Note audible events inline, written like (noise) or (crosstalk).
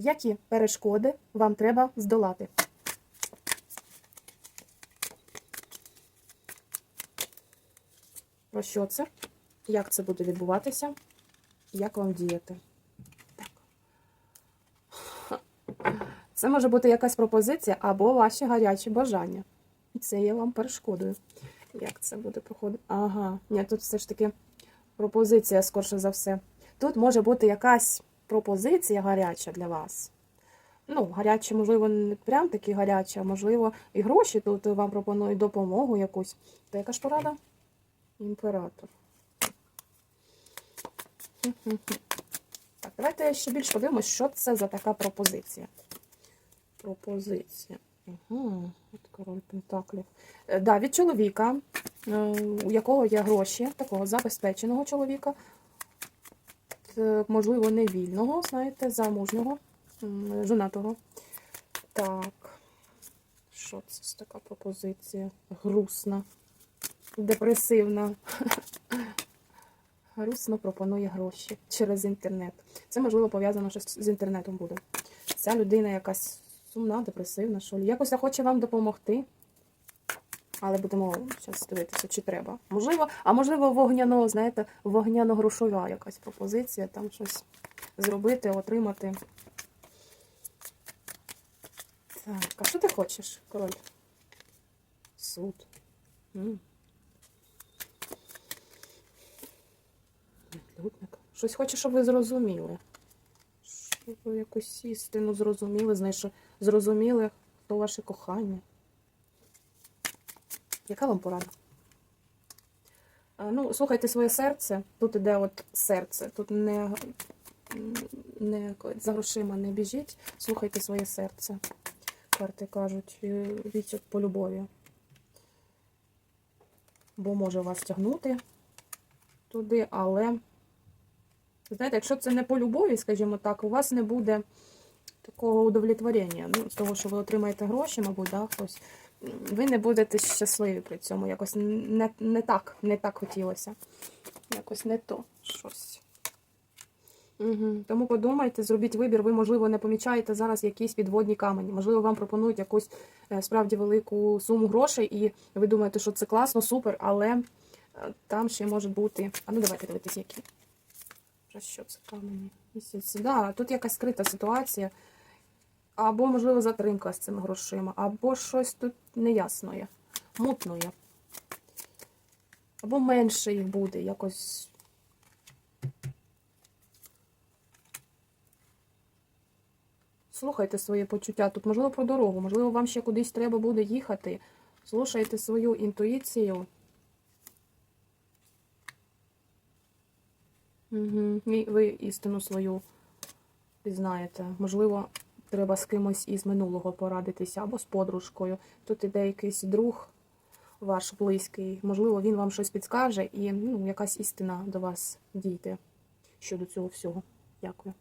Які перешкоди вам треба здолати? Про що це? Як це буде відбуватися? Як вам діяти? Так. Це може бути якась пропозиція або ваші гарячі бажання. І це є вам перешкодою. Як це буде проходити? Ага, ні, тут все ж таки пропозиція, скорше за все. Тут може бути якась пропозиція гаряча для вас. Ну, гаряча, можливо, не прям такі гаряча, а можливо, і гроші тут вам пропонують допомогу якусь. То яка ж порада? Імператор. (laughs) Так, давайте ще більш подивимось, що це за така пропозиція. Пропозиція. Угу. От король Пентаклів. Е, Да, від чоловіка, е, у якого є гроші, такого забезпеченого чоловіка, можливо, не вільного, знаєте, замужнього, жонатого. Так. Що це така пропозиція? Грустна, депресивна. (laughs) Грустно пропонує гроші через інтернет. Це, можливо, пов'язано щось з інтернетом буде. Ця людина якась сумна, депресивна, що лі. Якось захоче вам допомогти. Але будемо зараз дивитися, чи треба. Можливо, а можливо, вогняно, знаєте, вогняно-грошова якась пропозиція, там щось зробити, отримати. Так, а що ти хочеш, король? Суд. Відлюдник. Щось хоче, щоб ви зрозуміли. Щоб ви якусь істину зрозуміли, знайшли, зрозуміли, хто ваше кохання. Яка вам порада? Ну, слухайте своє серце. Тут іде от серце. Тут не, не за грошима не біжіть. Слухайте своє серце. Карти кажуть, і віть по любові. Бо може вас тягнути туди, але, знаєте, якщо це не по любові, скажімо так, у вас не буде такого удовлетворення. Ну, з того, що ви отримаєте гроші, мабуть, да, хтось ви не будете щасливі при цьому. Якось не, не так, не так хотілося. Якось не то щось. Угу. Тому подумайте, зробіть вибір. Ви, можливо, не помічаєте зараз якісь підводні камені. Можливо, вам пропонують якусь е, справді велику суму грошей, і ви думаєте, що це класно, супер, але е, там ще може бути. А ну давайте дивитись, які. Про що це камені? Да, тут якась скрита ситуація. Або, можливо, затримка з цими грошима, або щось тут неясне, мутне. Або менше їх буде, якось. Слухайте своє почуття. Тут, можливо, про дорогу, можливо, вам ще кудись треба буде їхати. Слухайте свою інтуїцію. Угу. Ви істину свою пізнаєте. Можливо, треба з кимось із минулого порадитися, або з подружкою. Тут іде якийсь друг ваш близький. Можливо, він вам щось підскаже, і ну, якась істина до вас дійде щодо цього всього. Дякую.